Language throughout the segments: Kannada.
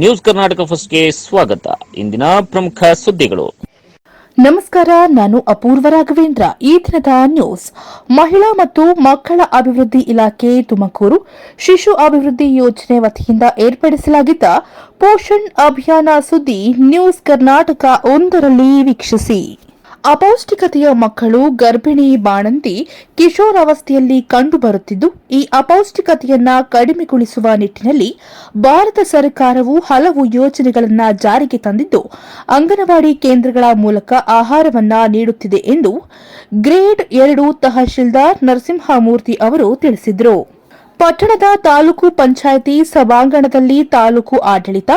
ನ್ಯೂಸ್ ಕರ್ನಾಟಕ ಫಸ್ಟ್ಗೆ ಸ್ವಾಗತ. ಇಂದಿನ ಪ್ರಮುಖ ಸುದ್ದಿಗಳು. ನಮಸ್ಕಾರ, ನಾನು ಅಪೂರ್ವ ರಾಘವೇಂದ್ರ. ಈ ದಿನದ ನ್ಯೂಸ್, ಮಹಿಳಾ ಮತ್ತು ಮಕ್ಕಳ ಅಭಿವೃದ್ಧಿ ಇಲಾಖೆ ತುಮಕೂರು ಶಿಶು ಅಭಿವೃದ್ಧಿ ಯೋಜನೆ ವತಿಯಿಂದ ಏರ್ಪಡಿಸಲಾಗಿದ್ದ ಪೋಷಣ್ ಅಭಿಯಾನ ಸುದ್ದಿ ನ್ಯೂಸ್ ಕರ್ನಾಟಕ ಒಂದರಲ್ಲಿ ವೀಕ್ಷಿಸಿ. ಅಪೌಷ್ಟಿಕತೆಯ ಮಕ್ಕಳು ಗರ್ಭಿಣಿ ಬಾಣಂತಿ ಕಿಶೋರಾವಸ್ಥೆಯಲ್ಲಿ ಕಂಡುಬರುತ್ತಿದ್ದು, ಈ ಅಪೌಷ್ಟಿಕತೆಯನ್ನ ಕಡಿಮೆಗೊಳಿಸುವ ನಿಟ್ಟಿನಲ್ಲಿ ಭಾರತ ಸರ್ಕಾರವು ಹಲವು ಯೋಜನೆಗಳನ್ನು ಜಾರಿಗೆ ತಂದಿದ್ದು, ಅಂಗನವಾಡಿ ಕೇಂದ್ರಗಳ ಮೂಲಕ ಆಹಾರವನ್ನ ನೀಡುತ್ತಿದೆ ಎಂದು ಗ್ರೇಡ್ ಎರಡು ತಹಶೀಲ್ದಾರ್ ನರಸಿಂಹಮೂರ್ತಿ ಅವರು ತಿಳಿಸಿದರು. ಪಟ್ಟಣದ ತಾಲೂಕು ಪಂಚಾಯಿತಿ ಸಭಾಂಗಣದಲ್ಲಿ ತಾಲೂಕು ಆಡಳಿತ,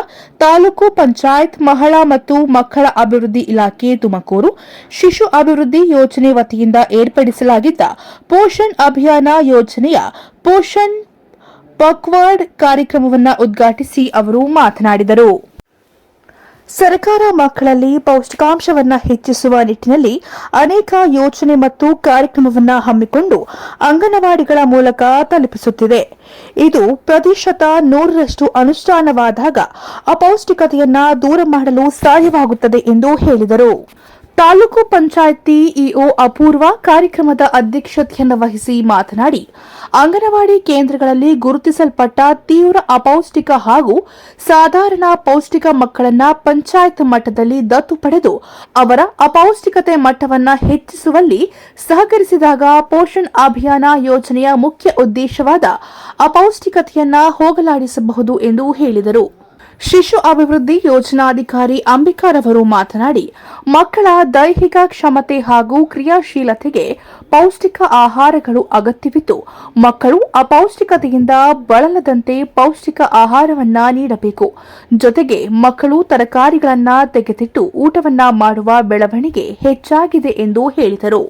ತಾಲೂಕು ಪಂಚಾಯತ್, ಮಹಿಳಾ ಮತ್ತು ಮಕ್ಕಳ ಅಭಿವೃದ್ಧಿ ಇಲಾಖೆ ತುಮಕೂರು. ಶಿಶು ಅಭಿವೃದ್ಧಿ ಯೋಜನೆ ವತಿಯಿಂದ ಏರ್ಪಡಿಸಲಾಗಿದ್ದ ಪೋಷಣ್ ಅಭಿಯಾನ ಯೋಜನೆಯ ಪೋಷಣ್ ಪಕ್ವಾರ್ಡ್ ಕಾರ್ಯಕ್ರಮವನ್ನು ಉದ್ಘಾಟಿಸಿ ಅವರು ಮಾತನಾಡಿದರು. ಸರ್ಕಾರ ಮಕ್ಕಳಲ್ಲಿ ಪೌಷ್ಟಿಕಾಂಶವನ್ನು ಹೆಚ್ಚಿಸುವ ನಿಟ್ಟಿನಲ್ಲಿ ಅನೇಕ ಯೋಜನೆ ಮತ್ತು ಕಾರ್ಯಕ್ರಮವನ್ನು ಹಮ್ಮಿಕೊಂಡು ಅಂಗನವಾಡಿಗಳ ಮೂಲಕ ತಲುಪಿಸುತ್ತಿದೆ. ಇದು ಪ್ರತಿಶತ ನೂರರಷ್ಟು ಅನುಷ್ಠಾನವಾದಾಗ ಅಪೌಷ್ಟಿಕತೆಯನ್ನು ದೂರ ಮಾಡಲು ಸಾಧ್ಯವಾಗುತ್ತದೆ ಎಂದು ಹೇಳಿದರು. ತಾಲೂಕು ಪಂಚಾಯಿತಿ ಇಒ ಅಪೂರ್ವ ಕಾರ್ಯಕ್ರಮದ ಅಧ್ಯಕ್ಷತೆಯನ್ನು ವಹಿಸಿ ಮಾತನಾಡಿ, ಅಂಗನವಾಡಿ ಕೇಂದ್ರಗಳಲ್ಲಿ ಗುರುತಿಸಲ್ಪಟ್ಟ ತೀವ್ರ ಅಪೌಷ್ಟಿಕ ಹಾಗೂ ಸಾಧಾರಣ ಪೌಷ್ಟಿಕ ಮಕ್ಕಳನ್ನ ಪಂಚಾಯತ್ ಮಟ್ಟದಲ್ಲಿ ದತ್ತು ಪಡೆದು ಅವರ ಅಪೌಷ್ಟಿಕತೆ ಮಟ್ಟವನ್ನು ಹೆಚ್ಚಿಸುವಲ್ಲಿ ಸಹಕರಿಸಿದಾಗ ಪೋಷಣ್ ಅಭಿಯಾನ ಯೋಜನೆಯ ಮುಖ್ಯ ಉದ್ದೇಶವಾದ ಅಪೌಷ್ಟಿಕತೆಯನ್ನ ಹೋಗಲಾಡಿಸಬಹುದು ಎಂದು ಹೇಳಿದರು. ಶಿಶು ಅಭಿವೃದ್ಧಿ ಯೋಜನಾಧಿಕಾರಿ ಅಂಬಿಕಾರವರು ಮಾತನಾಡಿ, ಮಕ್ಕಳ ದೈಹಿಕ ಕ್ಷಮತೆ ಹಾಗೂ ಕ್ರಿಯಾಶೀಲತೆಗೆ ಪೌಷ್ಟಿಕ ಆಹಾರಗಳು ಅಗತ್ಯವಿದ್ದು, ಮಕ್ಕಳು ಅಪೌಷ್ಟಿಕತೆಯಿಂದ ಬಳಲದಂತೆ ಪೌಷ್ಟಿಕ ಆಹಾರವನ್ನ ನೀಡಬೇಕು. ಜೊತೆಗೆ ಮಕ್ಕಳು ತರಕಾರಿಗಳನ್ನ ತೆಗೆದಿಟ್ಟು ಊಟವನ್ನ ಮಾಡುವ ಬೆಳವಣಿಗೆ ಹೆಚ್ಚಾಗಿದೆ ಎಂದು ಹೇಳಿದರು.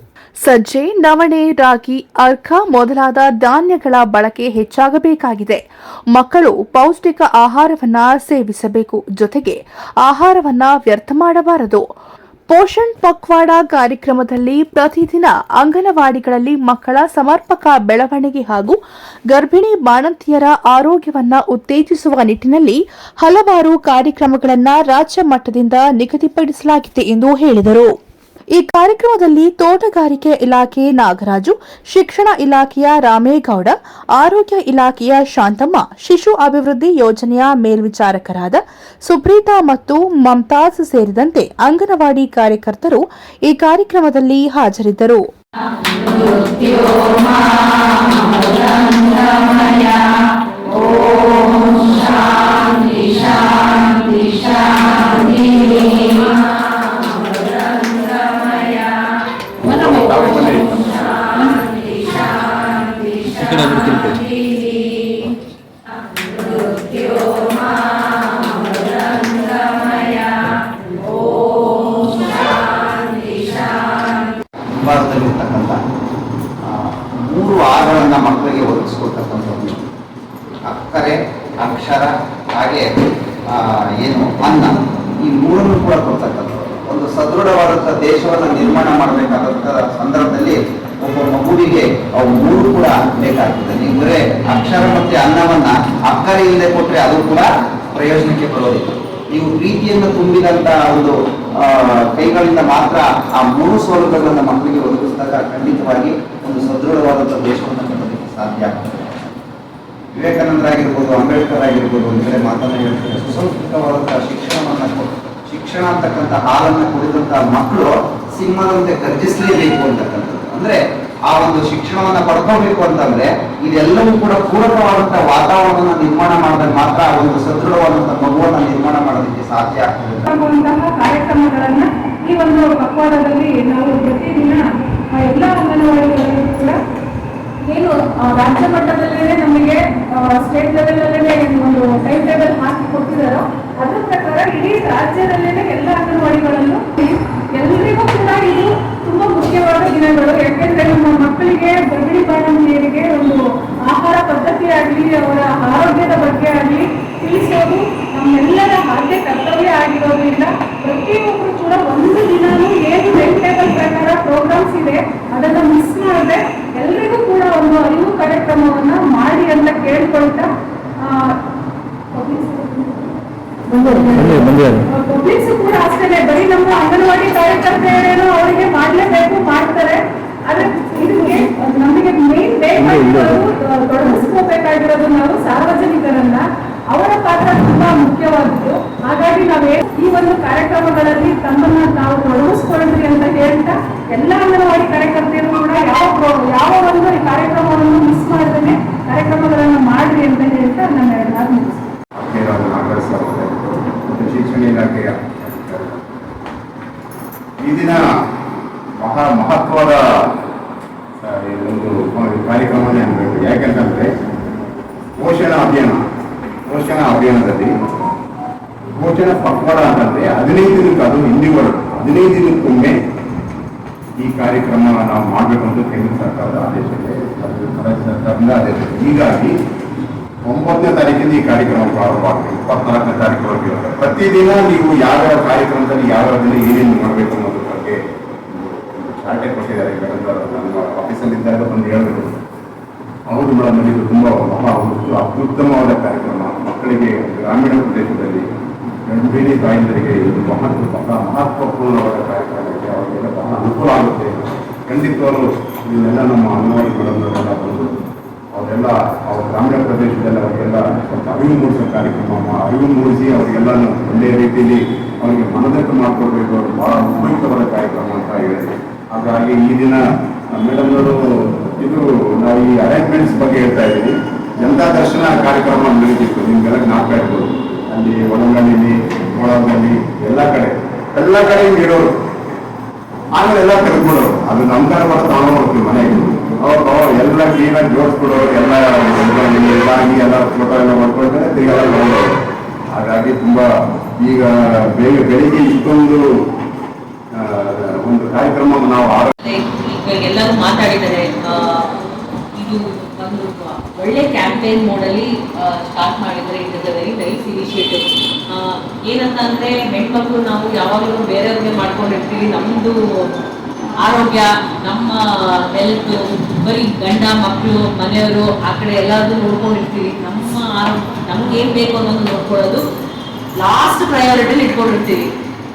ಸಜ್ಜೆ, ನವಣೆ, ರಾಗಿ, ಅರ್ಕ ಮೊದಲಾದ ಧಾನ್ಯಗಳ ಬಳಕೆ ಹೆಚ್ಚಾಗಬೇಕಾಗಿದೆ. ಮಕ್ಕಳು ಪೌಷ್ಟಿಕ ಆಹಾರವನ್ನ ಸೇವಿಸಬೇಕು. ಜೊತೆಗೆ ಆಹಾರವನ್ನ ವ್ಯರ್ಥ ಮಾಡಬಾರದು. ಪೋಷಣ್ ಪಕ್ವಾಡ ಕಾರ್ಯಕ್ರಮದಲ್ಲಿ ಪ್ರತಿದಿನ ಅಂಗನವಾಡಿಗಳಲ್ಲಿ ಮಕ್ಕಳ ಸಮರ್ಪಕ ಬೆಳವಣಿಗೆ ಹಾಗೂ ಗರ್ಭಿಣಿ ಬಾಣಂತಿಯರ ಆರೋಗ್ಯವನ್ನ ಉತ್ತೇಜಿಸುವ ನಿಟ್ಟಿನಲ್ಲಿ ಹಲವಾರು ಕಾರ್ಯಕ್ರಮಗಳನ್ನು ರಾಜ್ಯ ಮಟ್ಟದಿಂದ ನಿಗದಿಪಡಿಸಲಾಗಿದೆ ಎಂದು ಹೇಳಿದರು. ಈ ಕಾರ್ಯಕ್ರಮದಲ್ಲಿ ತೋಟಗಾರಿಕೆ ಇಲಾಖೆ ನಾಗರಾಜು, ಶಿಕ್ಷಣ ಇಲಾಖೆಯ ರಾಮೇಗೌಡ, ಆರೋಗ್ಯ ಇಲಾಖೆಯ ಶಾಂತಮ್ಮ, ಶಿಶು ಅಭಿವೃದ್ಧಿ ಯೋಜನೆಯ ಮೇಲ್ವಿಚಾರಕರಾದ ಸುಪ್ರೀತಾ ಮತ್ತು ಮಮತಾಜ್ ಸೇರಿದಂತೆ ಅಂಗನವಾಡಿ ಕಾರ್ಯಕರ್ತರು ಈ ಕಾರ್ಯಕ್ರಮದಲ್ಲಿ ಹಾಜರಿದ್ದರು. ಏನು ಅನ್ನ, ಈ ಮೂರನ್ನು ಕೂಡ ಕೊಡ್ತಕ್ಕಂಥದ್ದು. ಒಂದು ಸದೃಢವಾದಂಥ ದೇಶವನ್ನು ನಿರ್ಮಾಣ ಮಾಡಬೇಕಾದಂಥ ಸಂದರ್ಭದಲ್ಲಿ ಒಬ್ಬ ಮಗುವಿಗೆ ಅವು ಮೂರು ಕೂಡ ಬೇಕಾಗ್ತದೆ. ಬರೇ ಅಕ್ಷರ ಮತ್ತೆ ಅನ್ನವನ್ನ ಅಕ್ಕರೆ ಇಲ್ಲದೆ ಕೊಟ್ಟರೆ ಅದು ಕೂಡ ಪ್ರಯೋಜನಕ್ಕೆ ಬರೋದಿಲ್ಲ. ನೀವು ಪ್ರೀತಿಯನ್ನು ತುಂಬಿದಂತ ಒಂದು ಕೈಗಳಿಂದ ಮಾತ್ರ ಆ ಮೂರು ಸೌಲಭ್ಯಗಳನ್ನು ಮಕ್ಕಳಿಗೆ ಒದಗಿಸಿದಾಗ ಖಂಡಿತವಾಗಿ ಒಂದು ಸದೃಢವಾದಂಥ ದೇಶವನ್ನು ಕಟ್ಟೋದಕ್ಕೆ ಸಾಧ್ಯ ಆಗ್ತದೆ. ವಿವೇಕಾನಂದರಾಗಿರ್ಬೋದು, ಅಂಬೇಡ್ಕರ್ ಆಗಿರ್ಬೋದು ಒಂದು ಕಡೆ ಮಾತನ್ನ ಹೇಳ್ತಾರೆ. ಸುಸಂಸ್ಕೃತವಾದಂತಹ ಶಿಕ್ಷಣವನ್ನ ಶಿಕ್ಷಣ ಅಂತಕ್ಕಂಥ ಹಾಲನ್ನ ಕುಡಿದಂತಹ ಮಕ್ಕಳು ಸಿಂಹದಂತೆ ಗರ್ಜಿಸಲೇಬೇಕು ಅಂತಕ್ಕಂಥದ್ದು. ಅಂದ್ರೆ ಆ ಒಂದು ಶಿಕ್ಷಣವನ್ನ ಪಡ್ಕೋಬೇಕು ಅಂತಂದ್ರೆ ಇದೆಲ್ಲವೂ ಕೂಡ ಪೂರಕವಾದಂತಹ ವಾತಾವರಣವನ್ನು ನಿರ್ಮಾಣ ಮಾಡಿದಾಗ ಮಾತ್ರ ಆ ಒಂದು ಸದೃಢವಾದಂತಹ ಮಗುವನ್ನ ನಿರ್ಮಾಣ ಮಾಡೋದಕ್ಕೆ ಸಾಧ್ಯ ಆಗ್ತದೆ. ಕಾರ್ಯಕ್ರಮಗಳನ್ನ ಈ ಒಂದು ಪಕ್ವಾಡದಲ್ಲಿ ನಾವು ಪ್ರತಿದಿನ ಎಲ್ಲ ಅಂಗನವಾಡಿಗಳಲ್ಲೂ ಏನು ರಾಜ್ಯ ಮಟ್ಟದಲ್ಲೇ ನಮಗೆ ಸ್ಟೇಟ್ ಲೆವೆಲಲ್ಲೇ ಒಂದು ಟೈಮ್ ಟೇಬಲ್ ಹಾಕಿ ಕೊಟ್ಟಿದ್ದಾರೋ ಅದರ ಪ್ರಕಾರ ಇಡೀ ರಾಜ್ಯದಲ್ಲೇ ಎಲ್ಲ ಅಂಗನವಾಡಿಗಳಲ್ಲೂ ಎಲ್ಲರಿಗೂ ಕೂಡ ಇದು ತುಂಬಾ ಮುಖ್ಯವಾದ ದಿನಗಳು. ಯಾಕೆಂದ್ರೆ ನಮ್ಮ ಮಕ್ಕಳಿಗೆ, ಗರ್ಭಿಣಿ ಬಾಣಂತಿಯರಿಗೆ ಒಂದು ಆಹಾರ ಪದ್ಧತಿ ಆಗಲಿ ಅವರ ಆರೋಗ್ಯದ ಬಗ್ಗೆ ಆಗಲಿ ತಿಳಿಸೋದು ನಮ್ಮೆಲ್ಲರ ಆದ್ಯ ಕರ್ತವ್ಯ ಆಗಿರೋದ್ರಿಂದ ಪ್ರತಿಯೊಬ್ಬರು ಕೂಡ ಒಂದು ದಿನಾನು ಏನು ಟೈಮ್ ಟೇಬಲ್ ಪ್ರಕಾರ ಪ್ರೋಗ್ರಾಮ್ಸ್ ಇದೆ ಅದನ್ನ ಮಿಸ್ ಮಾಡದೆ ಎಲ್ರಿಗೂ ಕೂಡ ಒಂದು ಅರಿವು ಕಾರ್ಯಕ್ರಮವನ್ನ ಮಾಡಿ ಅಂತ ಕೇಳ್ಕೊಳ್ತಾ ಆ, ಪಬ್ಲಿಕ್ಸ್ ಕೂಡ ಅಷ್ಟೇ ಬರೀ ನಮ್ಮ ಅಂಗನವಾಡಿ ಕಾರ್ಯಕರ್ತೆಯರೇನೋ ಅವರಿಗೆ ಮಾಡ್ಲೇಬೇಕು ಮಾಡ್ತಾರೆ. ಆದ್ರೆ ಇದಕ್ಕೆ ನಮಗೆ ಮೇನ್ ಬೇಕಾಗಿರೋದು ತೊಡಗಿಸ್ಕೋಬೇಕಾಗಿರೋದು ನಾವು ಸಾರ್ವಜನಿಕರನ್ನ ಅವರ ಪಾತ್ರ ತುಂಬಾ ಮುಖ್ಯವಾದದ್ದು ಹಾಗಾಗಿ ನಾವೇ ಈ ಒಂದು ಕಾರ್ಯಕ್ರಮಗಳಲ್ಲಿ ತಮ್ಮನ್ನ ನಾವು ತೊಡಗಿಸ್ಕೊಳ್ರಿ ಅಂತ ಹೇಳ್ತಾ ಎಲ್ಲ ಅಂಗನವಾಡಿ ಕಾರ್ಯಕರ್ತೆಯರು ಕೂಡ ಯಾವ ಪ್ರೋ- ಯಾವ ಒಂದು ಈ ಕಾರ್ಯಕ್ರಮವನ್ನು ಮಿಸ್ ಮಾಡದೇ ಕಾರ್ಯಕ್ರಮಗಳನ್ನ ಮಾಡ್ರಿ ಅಂತ ಹೇಳ್ತಾ ನನ್ನ ಎರಡು ಮಾತು ಮುಗಿಸ್ತೀನಿ ಆತ್ಮೀಯರಾದ ನಾಗರಾಜ್ ಸರ್ ಅವರೇ, ಮತ್ತು ಶಿಕ್ಷಣ ಇಲಾಖೆಯ ಈ ದಿನ ಮಹಾ ಮಹತ್ವದ ಆ, ಈ ಒಂದು ಕಾರ್ಯಕ್ರಮನೇ ಅನ್ಬೇಕು ಯಾಕೆಂತಂದ್ರೆ ಪೋಷಣ ಅಭಿಯಾನ ಪೋಷಣ ಅಭಿಯಾನದಲ್ಲಿ ಪೋಷಣ ಪಕ್ವಡ ಅಂತಂದ್ರೆ ಹದಿನೈದು ದಿನಕ್ಕೆ ಅದು ಇಂದಿವರೆಗೂ ಹದಿನೈದು ದಿನಕ್ಕೊಮ್ಮೆ ಈ ಕಾರ್ಯಕ್ರಮ ನಾವು ಮಾಡಬೇಕು ಅಂತ ಕೇಂದ್ರ ಸರ್ಕಾರದ ಆದೇಶ ಇದೆ. ಸರ್ಕಾರದಿಂದ ಆದೇಶ. ಹೀಗಾಗಿ ಒಂಬತ್ತನೇ ತಾರೀಕಿಂದ ಈ ಕಾರ್ಯಕ್ರಮ ಪ್ರಾರಂಭ ಆಗ್ತದೆ. ಇಪ್ಪತ್ನಾಲ್ಕನೇ ತಾರೀಕು. ಪ್ರತಿದಿನ ನೀವು ಯಾವ್ಯಾವ ಕಾರ್ಯಕ್ರಮದಲ್ಲಿ ಯಾವ್ಯಾವ ದಿನ ಏನೇನು ಮಾಡಬೇಕು ಅನ್ನೋದ್ರ ಬಗ್ಗೆ ಚಾರ್ಟೆ ಕೊಟ್ಟಿದ್ದಾರೆ. ಮೇಡಮ್ ನಮ್ಮ ಆಫೀಸಲ್ಲಿ ಇದ್ದಾಗ ಬಂದು ಹೇಳಬೇಕು. ಮೇಡಮ್, ಇದು ತುಂಬ ಉತ್ತ- ಅತ್ಯುತ್ತಮವಾದ ಕಾರ್ಯಕ್ರಮ. ಮಕ್ಕಳಿಗೆ ಗ್ರಾಮೀಣ ಪ್ರದೇಶದಲ್ಲಿ ಗಂಭೀರಿ ತಾಯಂದರಿಗೆ ಇದು ಮಹತ್ವ ಬಹಳ ಮಹತ್ವಪೂರ್ಣವಾದ ಕಾರ್ಯಕ್ರಮ. ಇದೆ ಅವರಿಗೆಲ್ಲ ಬಹಳ ಅನುಕೂಲ ಆಗುತ್ತೆ. ಖಂಡಿತವಾಗ್ಲೂ ಇದನ್ನೆಲ್ಲ ನಮ್ಮ ಅಂಗನವಾಡಿ ಮೇಡಮ್ನವರೆಲ್ಲ ಬಂದು ಅವರೆಲ್ಲ, ಅವ್ರ ಗ್ರಾಮೀಣ ಪ್ರದೇಶದಲ್ಲಿ ಅವರಿಗೆಲ್ಲ ಸ್ವಲ್ಪ ಅರಿವು ಮೂಡಿಸೋ ಕಾರ್ಯಕ್ರಮ ಅರಿವು ಮೂಡಿಸಿ ಅವರಿಗೆಲ್ಲ ಒಳ್ಳೆಯ ರೀತಿಯಲ್ಲಿ ಅವರಿಗೆ ಮನದಟ್ಟು ಮಾಡಿಕೊಡ್ಬೇಕು. ಅವರು ಬಹಳ ಉಪಯುಕ್ತವಾದ ಕಾರ್ಯಕ್ರಮ ಅಂತ ಹೇಳಿದೆ ಹಾಗಾಗಿ ಈ ದಿನ ಮೇಡಮ್ನವರು ಎಲ್ಲ ಕಡೆ ಇಡೋರು ಆಮೇಲೆ ಎಲ್ಲ ತೆಗೆದ್ಬಿಡೋರು ಅದು ನಮ್ಮ ಕಡೆ ಕೂಡ ತಗೊಂಡು ಹೋಗ್ತೀವಿ ಮನೆಗೆ ಅವ್ರು ಎಲ್ಲ ಕ್ಲೀನಾಗಿ ಜೋಡಿಸ್ಬಿಡೋರು, ಎಲ್ಲ ಎಲ್ಲ ಆಗಿ ಎಲ್ಲ ಫೋಟೋ ಎಲ್ಲ ಮಾಡ್ಕೊಳ್ತಾರೆ ತಿರ್ಗೆಲ್ಲ ನೋಡೋರು ಹಾಗಾಗಿ ತುಂಬಾ ಈಗ ಬೇಗ ಬೆಳಿಗ್ಗೆ ಇಷ್ಟೊಂದು ಒಂದು ಕಾರ್ಯಕ್ರಮ ನಾವು ಎಲ್ಲರೂ ಮಾತಾಡಿದ್ದಾರೆ. ಇದು ಒಂದು ಒಳ್ಳೆ ಕ್ಯಾಂಪೇನ್ ಮೋಡಲ್ಲಿ ಸ್ಟಾರ್ಟ್ ಮಾಡಿದರೆ it is a very nice initiative ಏನಂತ ಅಂದ್ರೆ ಹೆಣ್ಮಕ್ಳು ನಾವು ಯಾವಾಗಲೂ ಬೇರೆಯವ್ರಿಗೆ ಮಾಡ್ಕೊಂಡಿರ್ತೀವಿ. ನಮ್ದು ಆರೋಗ್ಯ, ನಮ್ಮ ಹೆಲ್ತ್ ಬರೀ ಗಂಡ ಮಕ್ಕಳು ಮನೆಯವರು, ಆ ಕಡೆ ಎಲ್ಲಾದ್ರೂ ನೋಡ್ಕೊಂಡಿರ್ತೀವಿ. ನಮ್ಮ ಆರೋಗ್ಯ, ನಮ್ಗೆ ಏನ್ ಬೇಕು ಅನ್ನೋದು ನೋಡ್ಕೊಳ್ಳೋದು ಲಾಸ್ಟ್ ಪ್ರಯಾರಿಟಿಲಿ ಇಟ್ಕೊಂಡಿರ್ತೀವಿ.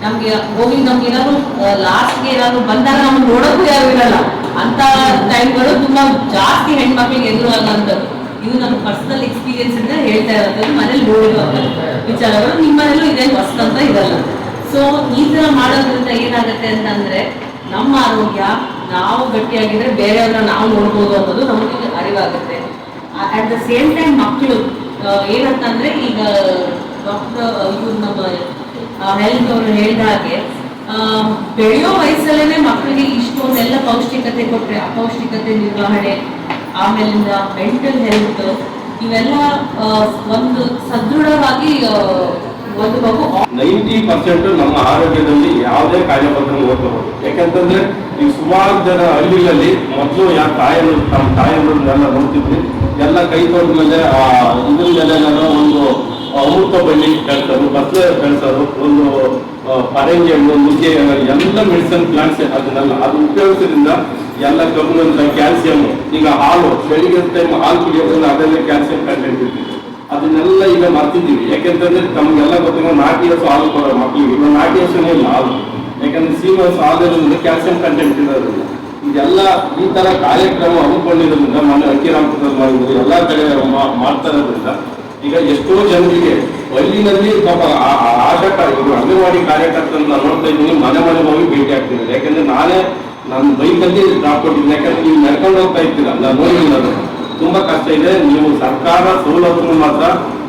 ನಮ್ಗೆ ಹೋಗಿ ನಮ್ಗೆ ಏನಾದ್ರು ಲಾಸ್ಟ್ಗೆ ಏನಾದ್ರು ಬಂದಾಗ ನಮ್ಗೆ ನೋಡೋಕ್ಕೂ ಯಾರು ಇರಲ್ಲ. ಅಂತ ಟೈಮ್ಗಳು ತುಂಬಾ ಜಾಸ್ತಿ ಹೆಣ್ಮಕ್ಳಿಗೆ ಎದುರಾಗಂಥದ್ದು ಇದು ನಮ್ಮ ಪರ್ಸನಲ್ ಎಕ್ಸ್ಪೀರಿಯನ್ಸ್ ಇಂದ ಹೇಳ್ತಾ ಇರೋದು. ಮನೇಲಿ ನೋಡಿರುವಂತ ವಿಚಾರಗಳು ನಿಮ್ಮ ಇದೆ ಇದೇ ಹೊಸದಂತ ಇರಲ್ಲ ಸೊ ಈ ತರ ಮಾಡೋದ್ರಿಂದ ಏನಾಗುತ್ತೆ ಅಂತಂದ್ರೆ, ನಮ್ಮ ಆರೋಗ್ಯ ನಾವು ಗಟ್ಟಿಯಾಗಿದ್ರೆ ಬೇರೆಯವ್ರನ್ನ ನಾವು ನೋಡ್ಬೋದು ಅನ್ನೋದು ನಮಗೆ ಅರಿವಾಗುತ್ತೆ. ಅಟ್ ದ ಸೇಮ್ ಟೈಮ್ ಮಕ್ಕಳು ಏನಂತಂದ್ರೆ ಈಗ ಡಾಕ್ಟರ್ ಇವ್ರು ನಮ್ಮ ಹೆಲ್ತ್ ಅವರು ಹೇಳಿದ ಹಾಗೆ ಬೆಳೆಯೋ ವಯಸ್ಸಲ್ಲೇ ಮಕ್ಕಳಿಗೆ ಇಷ್ಟೊಂದೆಲ್ಲ ಪೌಷ್ಟಿಕತೆ ಕೊಟ್ಟರೆ ಅಪೌಷ್ಟಿಕತೆ ನಿರ್ವಹಣೆ, ಆಮೇಲಿಂದ ಮೆಂಟಲ್ ಹೆಲ್ತ್ ಇವೆಲ್ಲ ಒಂದು ಸದೃಢವಾಗಿ ನೈಂಟಿ ಪರ್ಸೆಂಟ್ ನಮ್ಮ ಆರೋಗ್ಯದಲ್ಲಿ ಯಾವುದೇ ಕಾಯಿಲೆ ಬಂದ್ರೆ ನೋಡ್ಕೋಬಹುದು ಯಾಕಂತಂದ್ರೆ ಈ ಸುಮಾರು ಜನ ಹಳ್ಳಿಗಳಲ್ಲಿ ಮೊದಲು ಯಾವ ತಾಯಿಯ ತಮ್ಮ ತಾಯಂದ್ರನ್ನೆಲ್ಲ ನೋಡ್ತಿದ್ವಿ. ಎಲ್ಲ ಕೈ ತೋಟ ಮೇಲೆ, ಆ ಇದ್ರ ಮೇಲೆ ಒಂದು ಅಮೃತ ಬಳ್ಳಿ ಬೆಳೆಸೋರು, ಬಸ್ಲೆ ಬೆಳೆಸೋರು, ಒಂದು ಪರಂಗಿ ಹಣ್ಣು ನುಗ್ಗೆ ಎಲ್ಲ ಮೆಡಿಸನ್ ಪ್ಲಾಂಟ್ಸ್ ಅದನ್ನೆಲ್ಲ, ಅದು ಉಪಯೋಗಿಸೋದ್ರಿಂದ ಎಲ್ಲ ಕಬ್ಬಿಣಂತ ಕ್ಯಾಲ್ಸಿಯಂ ಈಗ ಹಾಲು, ಬೆಳಿಗ್ಗೆ ಟೈಮ್ ಹಾಲು ಕುಡಿಯೋದ್ರಿಂದ ಅದೆಲ್ಲ ಕ್ಯಾಲ್ಸಿಯಂ ಕಂಟೆಂಟ್ ಇರ್ತದೆ ಅದನ್ನೆಲ್ಲ ಈಗ ಮರ್ತಿದ್ದೀವಿ. ಯಾಕೆಂತಂದ್ರೆ ನಮ್ಗೆಲ್ಲ ಗೊತ್ತಿರೋ ನಾಟಿ ಹಸು ಹಾಲು ಕೊಡೋ ಮಕ್ಕಳಿಗೆ ಇವಾಗ ನಾಟಿ ಹಸುನೇ ಇಲ್ಲ ಹಾಲು. ಯಾಕಂದ್ರೆ ಸೀಮೆ ಹಸು ಕ್ಯಾಲ್ಸಿಯಂ ಕಂಟೆಂಟ್ ಇರೋದ್ರಿಂದ. ಇದೆಲ್ಲ ಈ ತರ ಕಾರ್ಯಕ್ರಮ ಹಮ್ಮಿಕೊಂಡಿರೋದ್ರಿಂದ ಮೊನ್ನೆ ಅಕ್ಕಿರಾಮಪುರದಲ್ಲಿ ಮಾಡಿದ್ರು, ಎಲ್ಲ ಕಡೆ ಮಾಡ್ತಾ ಇರೋದ್ರಿಂದ, ಈಗ ಎಷ್ಟೋ ಜನರಿಗೆ ಹಳ್ಳಿನಲ್ಲಿ ಪಾಪ ಆಶಾ ಅಂಗನವಾಡಿ ಕಾರ್ಯಕರ್ತರನ್ನ ನಾನು ನೋಡ್ತಾ ಇದ್ದೀನಿ, ಮನೆ ಮನೆ ಹೋಗಿ ಭೇಟಿ ಆಗ್ತಿದ್ದಾರೆ. ಯಾಕಂದ್ರೆ ನಾನೇ ನನ್ನ ಬೈಕಲ್ಲಿ ಡ್ರಾಪ್ ಕೊಟ್ಟಿದ್ದೀನಿ. ಯಾಕಂದ್ರೆ ನೀವು ನಡ್ಕೊಂಡು ಹೋಗ್ತಾ ಇರ್ತೀರ ನಾನು. ನೋಡಿಲ್ಲ ತುಂಬಾ ಕಷ್ಟ ಇದೆ. ನೀವು ಸರ್ಕಾರ ಸವಲತ್ತು ಮಾತ್ರ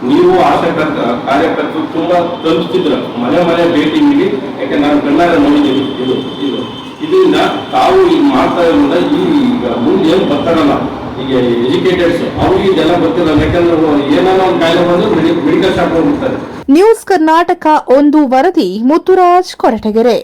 ನೀವು ಆಶಾ ಕರ್ತ- ಕಾರ್ಯಕರ್ತರು ತುಂಬಾ ತಲುಪಿಸ್ತಿದ್ರು ಮನೆ ಮನೆ ಭೇಟಿ ನೀಡಿ, ಯಾಕಂದ್ರೆ ನಾನು ಕಣ್ಣಾರೆ ನೋಡಿದ್ದೀನಿ. ಇದು ಇದು ಇದರಿಂದ ತಾವು ಈಗ ಮಾಡ್ತಾ ಇರೋದ್ರಿಂದ ಈಗ ಮುಂದೆ ಏನು ಬರ್ತಾರಲ್ಲ. ಈಗ ಎಜುಕೇಟೆಡ್ಸ್ ಅವ್ರಿಗೆ ಇದೆಲ್ಲ ಗೊತ್ತಿಲ್ಲ. ಯಾಕಂದ್ರೆ ಏನಾರ ಒಂದು ಕಾಯಿಲೆ ಬಂದ್ರೆ ಮೆಡಿಕಲ್ ಶಾಪ್ ಹೋಗ್ಬಿಡ್ತಾರೆ. ನ್ಯೂಸ್ ಕರ್ನಾಟಕ ಒಂದು ವರದಿ ಮುತ್ತುರಾಜ್ ಕೊರಟಗೆರೆ.